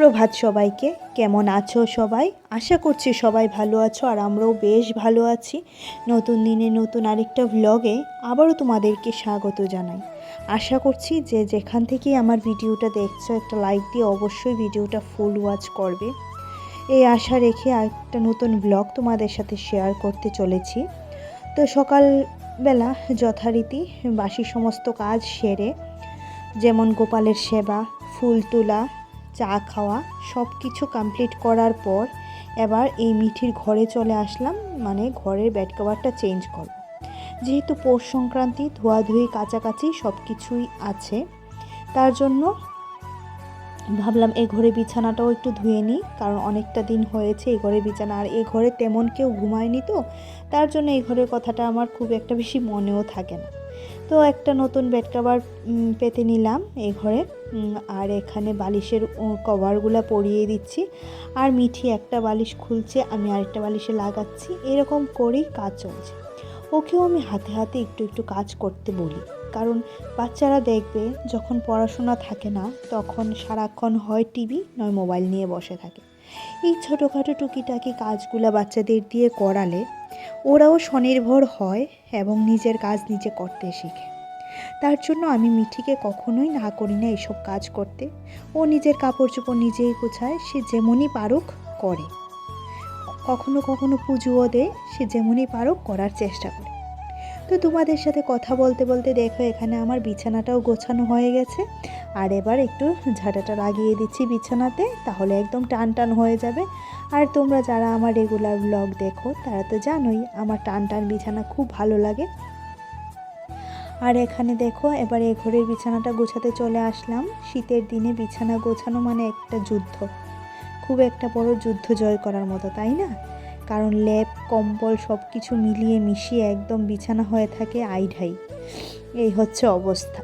সুপ্রভাত সবাইকে, কেমন আছো সবাই? আশা করছি সবাই ভালো আছো আর আমরাও বেশ ভালো আছি। নতুন দিনে নতুন আরেকটা ভ্লগে আবারও তোমাদেরকে স্বাগত জানাই। আশা করছি যে যেখান থেকেই আমার ভিডিওটা দেখছ, একটা লাইক দিয়ে অবশ্যই ভিডিওটা ফুল ওয়াচ করবে। এই আশা রেখে একটা নতুন ব্লগ তোমাদের সাথে শেয়ার করতে চলেছি। তো সকালবেলা যথারীতি বাসি সমস্ত কাজ সেরে, যেমন গোপালের সেবা, ফুল তোলা চা খাওয়া সব কিছু কমপ্লিট করার পর এবার এই মিঠির ঘরে চলে আসলাম। মানে ঘরের বেড কভারটা চেঞ্জ করব। যেহেতু পৌষ সংক্রান্তি, ধোয়াধুয়ি, কাছাকাছি সব কিছুই আছে, তার জন্য ভাবলাম এই ঘরে বিছানাটাও একটু ধুয়ে নিই, কারণ অনেকটা দিন হয়েছে এই ঘরে বিছানা। আর এই ঘরে তেমন কেউ ঘুমায়নি তো, তার জন্য এই ঘরের কথাটা আমার খুব একটা বেশি মনেও থাকে না। তো একটা নতুন বেড কভার পেতে নিলাম এই ঘরে। আর এখানে বালিশের কভারগুলো পরিয়ে দিচ্ছি। আর মিঠি একটা বালিশ খুলছে, আমি আরেকটা বালিশে লাগাচ্ছি। এরকম করেই কাজ চলছে। ওকেও আমি হাতে হাতে একটু একটু কাজ করতে বলি। কারণ বাচ্চারা দেখবে, যখন পড়াশোনা থাকে না, তখন সারাক্ষণ হয় টিভি, নয় মোবাইল নিয়ে বসে থাকে। এই ছোটোখাটো টুকিটাকি কাজগুলো বাচ্চাদের দিয়ে করালে ওরাও স্বনির্ভর হয় এবং নিজের কাজ নিজে করতে শিখে। তার জন্য আমি মিঠিকে কখনোই না করি না এসব কাজ করতে। ও নিজের কাপড় চোপড় নিজেই গোছায়, সে যেমনই পারুক করে। কখনো কখনো পুজোও দেয়, সে যেমনই পারুক করার চেষ্টা করে। তো তোমাদের সাথে কথা বলতে বলতে দেখো এখানে আমার বিছানাটাও গোছানো হয়ে গেছে। আর এবার একটু ঝাঁটাটা লাগিয়ে দিচ্ছি বিছানাতে, তাহলে একদম টান টান হয়ে যাবে। আর তোমরা যারা আমার রেগুলার ব্লগ দেখো, তারা তো জানোই আমার টান টান বিছানা খুব ভালো লাগে। আর এখানে দেখো, এবার এ ঘরের বিছানাটা গোছাতে চলে আসলাম। শীতের দিনে বিছানা গোছানো মানে একটা যুদ্ধ। খুব একটা বড় যুদ্ধ জয় করার মতো, তাই না? কারণ লেপ, কম্বল সব কিছু মিলিয়ে মিশিয়ে একদম বিছানা হয়ে থাকে আইঢাই। এই হচ্ছে অবস্থা।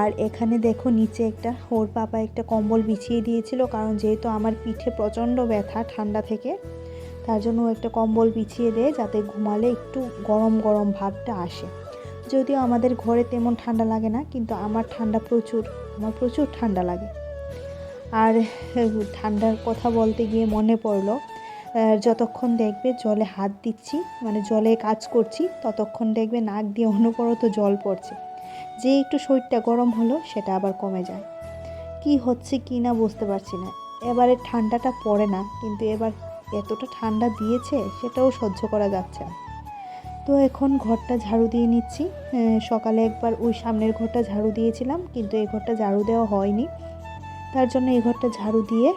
আর এখানে দেখো নিচে একটা, ওর পাপা একটা কম্বল বিছিয়ে দিয়েছিল কারণ যেহেতু আমার পিঠে প্রচণ্ড ব্যথা ঠান্ডা থেকে, তার জন্য একটা কম্বল বিছিয়ে দেয় যাতে ঘুমালে একটু গরম গরম ভাবটা আসে। যদিও আমাদের ঘরে তেমন ঠান্ডা লাগে না, কিন্তু আমার ঠান্ডা প্রচুর, আমার প্রচুর ঠান্ডা লাগে। আর ঠান্ডার কথা বলতে গিয়ে মনে পড়ল যতক্ষণ দেখবে জলে হাত দিচ্ছি মানে জলে কাজ করছি, ততক্ষণ দেখবে নাক দিয়ে অনবরত জল পড়ছে। যে একটু শরীরটা গরম হলো, সেটা আবার কমে যায়। কি হচ্ছে কি না বুঝতে পারছি না। এবারে ঠান্ডাটা পড়ে না, কিন্তু এবার এতটা ঠান্ডা দিয়েছে, সেটাও সহ্য করা যাচ্ছে না। তো এখন ঘরটা ঝাড়ু দিয়ে নিচ্ছি। সকালে একবার ওই সামনের ঘরটা ঝাড়ু দিয়েছিলাম, কিন্তু এই ঘরটা ঝাড়ু দেওয়া হয়নি। তার জন্য এই ঘরটা ঝাড়ু দিয়ে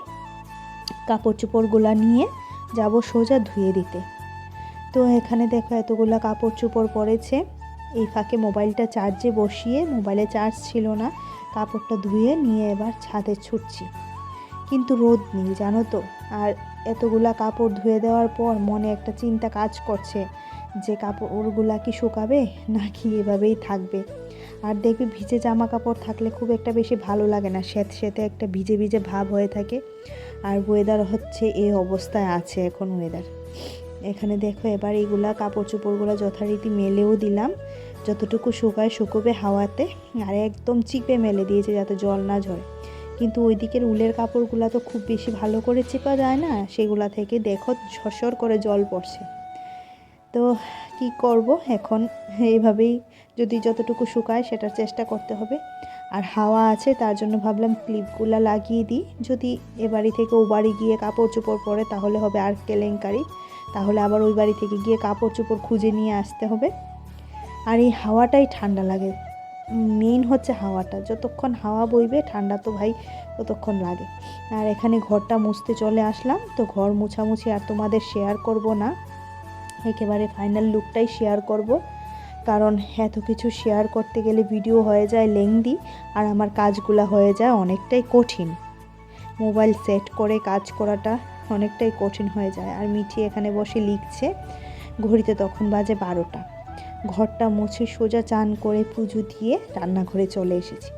কাপড় চোপড়গুলো নিয়ে যাব সোজা ধুয়ে দিতে। তো এখানে দেখো এতগুলো কাপড় চোপড় পড়েছে। এই ফাঁকে মোবাইলটা চার্জে বসিয়ে, মোবাইলে চার্জ ছিল না, কাপড়টা ধুয়ে নিয়ে এবার ছাদে ছুটছি। কিন্তু রোদ নেই, জানো তো? আর এতগুলা কাপড় ধুয়ে দেওয়ার পর মনে একটা চিন্তা কাজ করছে যে কাপড়গুলা কি শুকাবে নাকি এভাবেই থাকবে। আর দেখবি ভিজে জামা কাপড় থাকলে খুব একটা বেশি ভালো লাগে না স্যাঁত স্যাঁতে একটা ভিজে ভিজে ভাব হয়ে থাকে। আর ওয়েদার হচ্ছে এই অবস্থায় আছে এখন ওয়েদার এখানে দেখো এবার এইগুলা কাপড় চোপড়গুলো যথারীতি মেলেও দিলাম। যতটুকু শুকায় শুকোবে হাওয়াতে, আর একদম চিপে মেলে দিয়েছে যাতে জল না ঝরে। কিন্তু ওই দিকের উলের কাপড়গুলো তো খুব বেশি ভালো করে চেপা যায় না, সেগুলা থেকে দেখো ঝরঝর করে জল পড়ছে। তো কি করব এখন? এইভাবেই যদি যতটুকু শুকায় সেটার চেষ্টা করতে হবে। আর হাওয়া আছে, তার জন্য ভাবলাম ক্লিপগুলো লাগিয়ে দিই। যদি এ বাড়ি থেকে ও বাড়ি গিয়ে কাপড় চোপড় পরে, তাহলে হবে আর কেলেঙ্কারি। তাহলে আবার ওই বাড়ি থেকে গিয়ে কাপড় চোপড় খুঁজে নিয়ে আসতে হবে। আর এই হাওয়াটাই ঠান্ডা লাগে। মেইন হচ্ছে হাওয়াটা। যতক্ষণ হাওয়া বইবে, ঠান্ডা তো ভাই ততক্ষণ লাগে। আর এখানে ঘরটা মুছতে চলে আসলাম, তো ঘর মুছামুছি আর তোমাদের শেয়ার করব না। একেবারে ফাইনাল লুকটাই শেয়ার করব। কারণ এত কিছু শেয়ার করতে গেলে ভিডিও হয়ে যায় লেংদি আর আমার কাজগুলো হয়ে যায় অনেকটাই কঠিন। মোবাইল সেট করে কাজ করাটা অনেকটাই কঠিন হয়ে যায়। আর মিঠি এখানে বসে লিখছে, ঘড়িতে তখন বাজে বারোটা। ঘরটা মুছে সোজা চান করে পুজো দিয়ে রান্নাঘরে চলে এসেছি।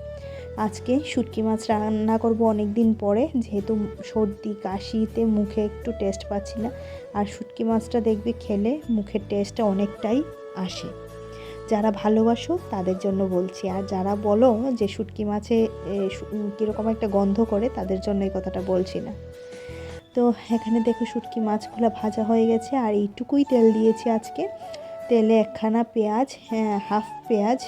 আজকে শুটকি মাছ রান্না করব অনেক দিন পরে, যেহেতু সর্দি, কাশিতে মুখে একটু টেস্ট পাচ্ছি না। আর শুটকি মাছটা দেখবে খেলে মুখের টেস্টটা অনেকটাই আসে। যারা ভালোবাসো তাদের জন্য বলছি। আর যারা বলো যে শুটকি মাছে কীরকম একটা গন্ধ করে তাদের জন্য এই কথাটা বলছি না। তো এখানে দেখো শুটকি মাছগুলো ভাজা হয়ে গেছে আর এইটুকুই তেল দিয়েছি আজকে। তেলে একখানা পেঁয়াজ হ্যাঁ, হাফ পেঁয়াজ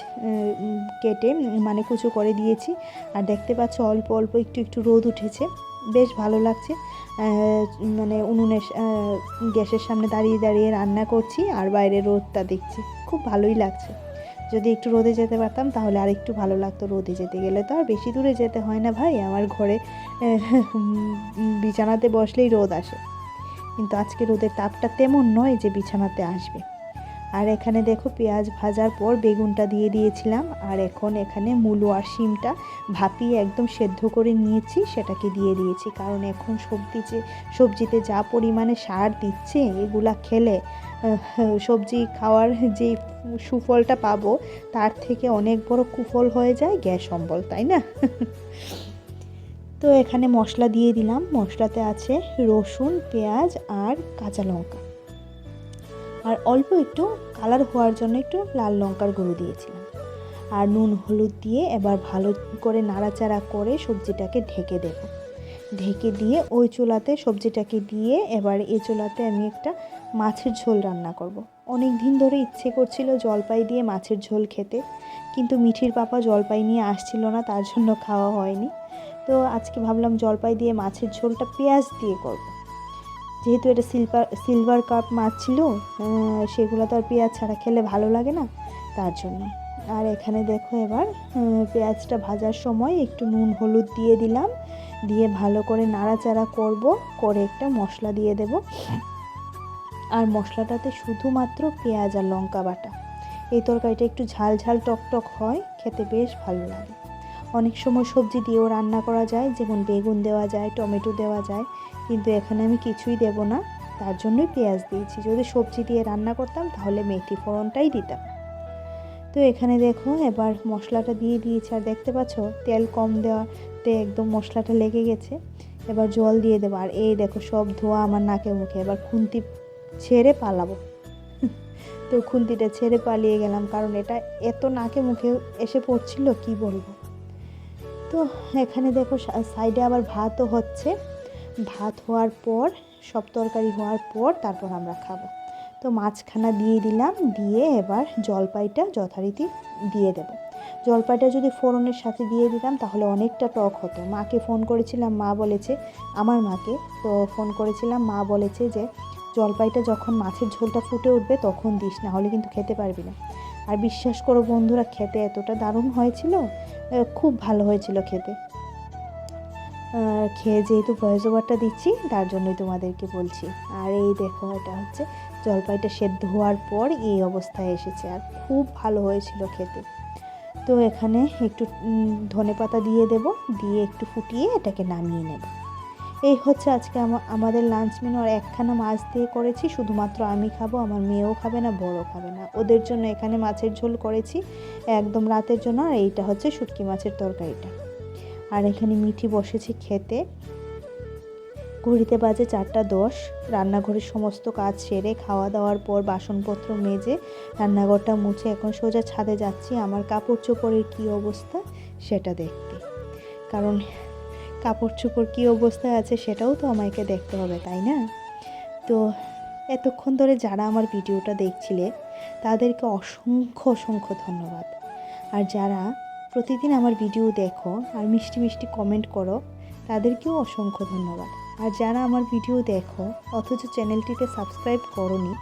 কেটে মানে কুচো করে দিয়েছি। আর দেখতে পাচ্ছ অল্প অল্প একটু একটু রোদ উঠেছে। বেশ ভালো লাগছে। মানে উনুনের গ্যাসের সামনে দাঁড়িয়ে দাঁড়িয়ে রান্না করছি আর বাইরে রোদটা দেখছি। খুব ভালোই লাগছে। যদি একটু রোদে যেতে পারতাম, তাহলে আর একটু ভালো লাগতো রোদে যেতে গেলে। তো আর বেশি দূরে যেতে হয় না ভাই, আমার ঘরে বিছানাতে বসলেই রোদ আসে। কিন্তু আজকে রোদের তাপটা তেমন নয় যে বিছানাতে আসবে। আর এখানে দেখো পেঁয়াজ ভাজার পর বেগুনটা দিয়ে দিয়েছিলাম, আর এখন এখানে মূলো আর শিমটা ভাপিয়ে একদম সেদ্ধ করে নিয়েছি, সেটাকে দিয়ে দিয়েছি। কারণ এখন সবজি যে, সবজিতে যা পরিমাণে সার দিচ্ছে, এগুলা খেলে সবজি খাওয়ার যে সুফলটা পাবো, তার থেকে অনেক বড় কুফল হয়ে যায় গ্যাস অম্বল, তাই না? তো এখানে মশলা দিয়ে দিলাম। মশলাতে আছে রসুন, পেঁয়াজ আর কাঁচা লঙ্কা। আর অল্প একটু কালার হওয়ার জন্য একটু লাল লঙ্কার গুঁড়ো দিয়েছিলাম আর নুন হলুদ দিয়ে এবার ভালো করে নাড়াচাড়া করে সবজিটাকে ঢেকে দেব ঢেকে দিয়ে ওই চুলাতে সবজিটাকে দিয়ে এবার এই চুলাতে আমি একটা মাছের ঝোল রান্না করব। অনেক দিন ধরে ইচ্ছে করছিল জলপাই দিয়ে মাছের ঝোল খেতে, কিন্তু মিঠির পাপা জলপাই নিয়ে আসছিল না, তার জন্য খাওয়া হয়নি তো আজকে ভাবলাম জলপাই দিয়ে মাছের ঝোলটা পেঁয়াজ দিয়ে করব। যেহেতু এটা সিলভার সিলভার কাপ মাছ ছিল সেগুলো তো আর পেঁয়াজ ছাড়া খেলে ভালো লাগে না, তার জন্য। আর এখানে দেখো এবার পেঁয়াজটা ভাজার সময় একটু নুন, হলুদ দিয়ে দিলাম, দিয়ে ভালো করে নাড়াচাড়া করব, করে একটা মশলা দিয়ে দেব। আর মশলাটাতে শুধুমাত্র পেঁয়াজ আর লঙ্কা বাটা। এই তরকারিটা একটু ঝাল ঝাল টক টক হয়, খেতে বেশ ভালো লাগে। অনেক সময় সবজি দিয়েও রান্না করা যায়, যেমন বেগুন দেওয়া যায়, টমেটো দেওয়া যায়, কিন্তু এখানে আমি কিছুই দেব না। তার জন্যই পেঁয়াজ দিয়েছি। যদি সবজি দিয়ে রান্না করতাম, তাহলে মেথি ফোড়নটাই দিতাম। তো এখানে দেখো, এবার মশলাটা দিয়ে দিয়েছি। আর দেখতে পাচ্ছ, তেল কম দেওয়াতে একদম মশলাটা লেগে গেছে। এবার জল দিয়ে দেবো। আর এই দেখো, সব ধোয়া আমার নাকে মুখে। এবার খুন্তি ছেড়ে পালাবো। তো খুন্তিটা ছেড়ে পালিয়ে গেলাম। কারণ এটা এত নাকে মুখে এসে পড়ছিল, কি বলব? তো এখানে দেখো সাইডে আবার ভাতও হচ্ছে। ভাত হওয়ার পর, সব তরকারি হওয়ার পর তারপর আমরা খাব। তো মাছখানা দিয়ে দিলাম, দিয়ে এবার জলপাইটা যথারীতি দিয়ে দেব। জলপাইটা যদি ফোড়নের সাথে দিয়ে দিতাম তাহলে অনেকটা টক হতো। মাকে ফোন করেছিলাম, মা বলেছে, আমার মাকে, তো ফোন করেছিলাম, মা বলেছে যে, জলপাইটা যখন মাছের ঝোলটা ফুটে উঠবে তখন দিস না হলে কিন্তু খেতে পারবি না। আর বিশ্বাস করো বন্ধুরা, খেতে এতটা দারুণ হয়েছিল খুব ভালো হয়েছিল খেতে। খেয়ে যেহেতু ভয়েস ওভারটা দিচ্ছি, তার জন্যই তোমাদেরকে বলছি। আর এই দেখো, এটা হচ্ছে জলপাইটা সেদ্ধ হওয়ার পর এই অবস্থায় এসেছে, আর খুব ভালো হয়েছিল খেতে। তো এখানে একটু ধনে পাতা দিয়ে দেব, দিয়ে একটু ফুটিয়ে এটাকে নামিয়ে নেব। এই হচ্ছে আজকে আমা- আমাদের লাঞ্চ মেনু আর একখানা মাছ দিয়ে করেছি। শুধুমাত্র আমি খাব, আমার মেয়েও খাবে না বড় খাবে না। ওদের জন্য এখানে মাছের ঝোল করেছি, একদম রাতের জন্য, আর এইটা হচ্ছে শুটকি মাছের তরকারিটা। আর এখানে মিঠি বসেছি খেতে। ঘড়িতে বাজে চারটা দশ, রান্নাঘরের সমস্ত কাজ সেরে খাওয়া দাওয়ার পর বাসনপত্র মেজে রান্নাঘরটা মুছে এখন সোজা ছাদে যাচ্ছি। আমার কাপড় চোপড়ের কী অবস্থা সেটা দেখতে। কারণ কাপড় চোপড় কী অবস্থায় আছে সেটাও তো আমাকে দেখতে হবে, তাই না? তো এতক্ষণ ধরে যারা আমার ভিডিওটা দেখছিলে, তাদেরকে অসংখ্য অসংখ্য ধন্যবাদ। আর যারা প্রতিদিন আমার ভিডিও দেখো আর মিষ্টি মিষ্টি কমেন্ট করো, তাদেরকেও অসংখ্য ধন্যবাদ। আর যারা আমার ভিডিও দেখো, অথচ চ্যানেলটিতে সাবস্ক্রাইব করনি,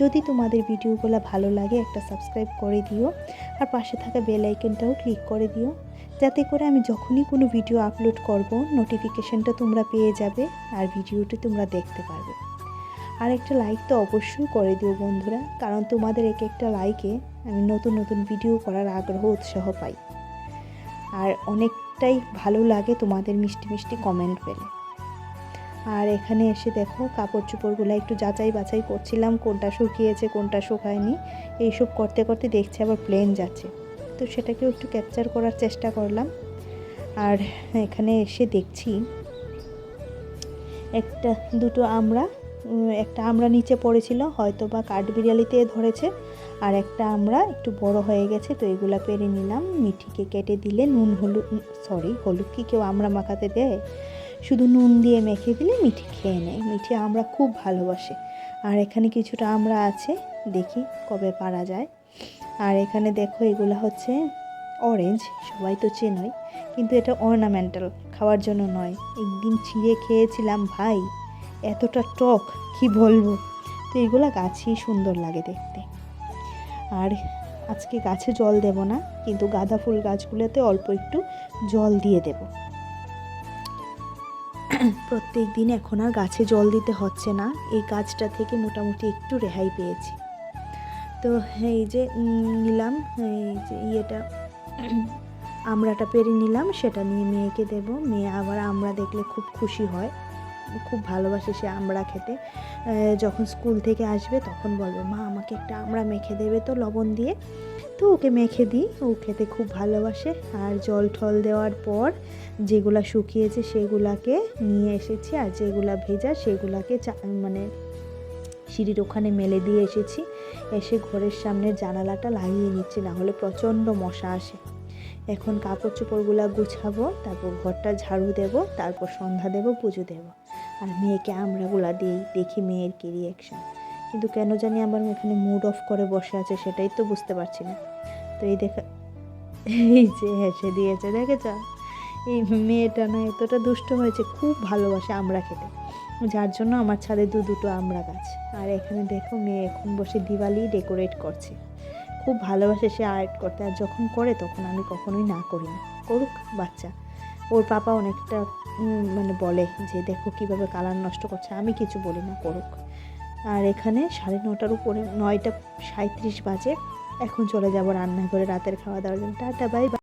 যদি তোমাদের ভিডিওগুলো ভালো লাগে একটা সাবস্ক্রাইব করে দিও, আর পাশে থাকা বেল আইকনটাও ক্লিক করে দিও যাতে করে আমি যখনই কোনো ভিডিও আপলোড করব নোটিফিকেশনটা তোমরা পেয়ে যাবে আর ভিডিওটি তোমরা দেখতে পারবে। আর একটা লাইক তো অবশ্যই করে দিও বন্ধুরা, কারণ তোমাদের এক একটা লাইকে আমি নতুন নতুন ভিডিও করার আগ্রহ, উৎসাহ পাই। আর অনেকটাই ভালো লাগে তোমাদের মিষ্টি মিষ্টি কমেন্ট পেলে। আর এখানে এসে দেখো কাপড় চোপড়গুলো একটু যাচাই বাছাই করছিলাম, কোনটা শুকিয়েছে, কোনটা শুকায়নি। এইসব করতে করতে দেখছি আবার প্লেন যাচ্ছে। তো সেটাকেও একটু ক্যাপচার করার চেষ্টা করলাম। আর এখানে এসে দেখছি একটা, দুটো আমরা একটা আমরা নিচে পড়েছিল হয়তো বা কাঠবিড়ালিতে ধরেছে, আর একটা আমরা একটু বড় হয়ে গেছে, তো এগুলা পেরে নিলাম। মিঠিকে কেটে দিলে নুন, হলুদ সরি হলুদ কি কেউ আমরা মাখাতে দেয়? শুধু নুন দিয়ে মেখে দিলে মিঠি খেয়ে নেয়। মিঠি আমরা খুব ভালোবাসে। আর এখানে কিছুটা আমরা আছে, দেখি কবে পারা যায়। আর এখানে দেখো এগুলো হচ্ছে অরেঞ্জ সবাই তো চেনই, কিন্তু এটা অর্নামেন্টাল খাওয়ার জন্য নয়। একদিন ছিঁড়ে খেয়েছিলাম, ভাই, এতটা টক, কি বলব? তো এগুলো গাছই সুন্দর লাগে দেখতে। আর আজকে গাছে জল দেব না, কিন্তু গাঁদা ফুল গাছগুলোতে অল্প একটু জল দিয়ে দেব। প্রত্যেক দিন এখন আর গাছে জল দিতে হচ্ছে না, এই গাছটা থেকে মোটামুটি একটু রেহাই পেয়েছি। তো এই যে নিলাম, এই যে ইয়েটা, আমড়াটা পেরে নিলাম, সেটা নিয়ে মেয়েকে দেব। মেয়ে আবার আমরা দেখলে খুব খুশি হয়, খুব ভালোবাসে সে আমড়া খেতে। যখন স্কুল থেকে আসবে তখন বলবে, মা, আমাকে একটা আমড়া মেখে দেবে তো লবণ দিয়ে। তো ওকে মেখে দিই, ও খেতে খুব ভালোবাসে। আর জল ঠল দেওয়ার পর যেগুলা শুকিয়েছে সেগুলাকে নিয়ে এসেছি, আর যেগুলা ভেজা সেগুলাকে মানে সিঁড়ির ওখানে মেলে দিয়ে এসেছি। এসে ঘরের সামনে জানালাটা লাগিয়ে নিচ্ছি, না হলে প্রচণ্ড মশা আসে। এখন কাপড় চোপড়গুলো গুছাবো, তারপর ঘরটা ঝাড়ু দেব, তারপর সন্ধ্যা দেব, পুজো দেব। আর মেয়েকে আমরাগুলা দিই, দেখি মেয়ের কি রিয়াকশান কিন্তু কেন জানি আমার এখানে মুড অফ করে বসে আছে, সেটাই তো বুঝতে পারছি না। তো এই দেখা এই যে হেসে দিয়েছে, দেখেছ? এই মেয়েটা না এতটা দুষ্ট হয়েছে, খুব ভালোবাসে আমরা খেতে। যার জন্য আমার ছাদে দু দুটো আমড়া গাছ। আর এখানে দেখো মেয়ে এখন বসে দিওয়ালি ডেকোরেট করছে। খুব ভালোবাসে সে আর্ট করতে। আর যখন করে তখন আমি কখনোই না করি না। করুক বাচ্চা। ওর পাপা অনেকটা মানে বলে যে, দেখো কীভাবে কালার নষ্ট করছে। আমি কিছু বলি না, করুক। আর এখানে সাড়ে নটার উপরে নয়টা সাঁত্রিশ বাজে। এখন চলে যাব রান্নাঘরে রাতের খাওয়া দাওয়ার জন্য। Tata bye